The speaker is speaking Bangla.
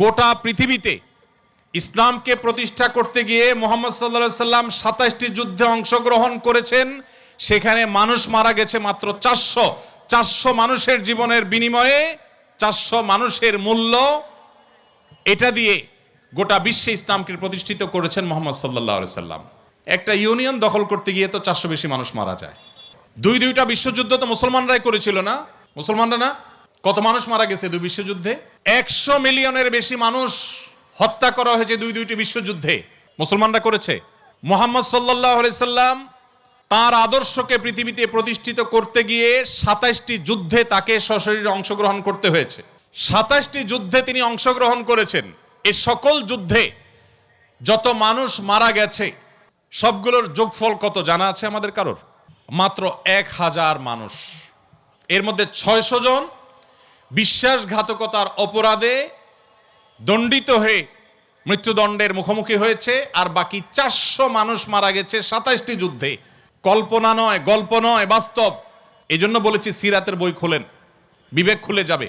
গোটা পৃথিবীতে ইসলামকে প্রতিষ্ঠা করতে গিয়ে মোহাম্মদ সাল্লা সাল্লাম সাতাশটি যুদ্ধে অংশগ্রহণ করেছেন, সেখানে মানুষ মারা গেছে মাত্র চারশো। চারশো মানুষের জীবনের বিনিময়ে, চারশো মানুষের মূল্য, এটা দিয়ে গোটা বিশ্বে ইসলামকে প্রতিষ্ঠিত করেছেন মোহাম্মদ সাল্লাহ সাল্লাম। একটা ইউনিয়ন দখল করতে গিয়ে তো চারশো বেশি মানুষ মারা যায়। দুই দুইটা বিশ্বযুদ্ধ তো মুসলমানরাই করেছিল না? মুসলমানরা না? কত মানুষ মারা গেছে দুই বিশ্বযুদ্ধে? একশো মিলিয়নের বেশি মানুষ হত্যা করা হয়েছে দুই দুইটি বিশ্বযুদ্ধে। মুসলমানরা করেছে। মোহাম্মদ সাল্লাহ সাল্লাম তার আদর্শকে পৃথিবীতে প্রতিষ্ঠিত করতে গিয়ে সাতাশটি যুদ্ধে তাকে সশরীরে অংশগ্রহণ করতে হয়েছে। সাতাশটি যুদ্ধে তিনি অংশগ্রহণ করেছেন। এ সকল যুদ্ধে যত মানুষ মারা গেছে, সবগুলোর যোগফল কত জানা আছে আমাদের কারোর? মাত্র এক হাজার মানুষ। এর মধ্যে ছয়শো জন বিশ্বাসঘাতকতার অপরাধে দণ্ডিত হয়ে মৃত্যুদণ্ডের মুখোমুখি হয়েছে, আর বাকি চারশো মানুষ মারা গেছে সাতাশটি যুদ্ধে। কল্পনা নয়, গল্প নয়, বাস্তব। এই জন্য বলেছি, সিরাতের বই খোলেন। বিবেক খুলে যাবে।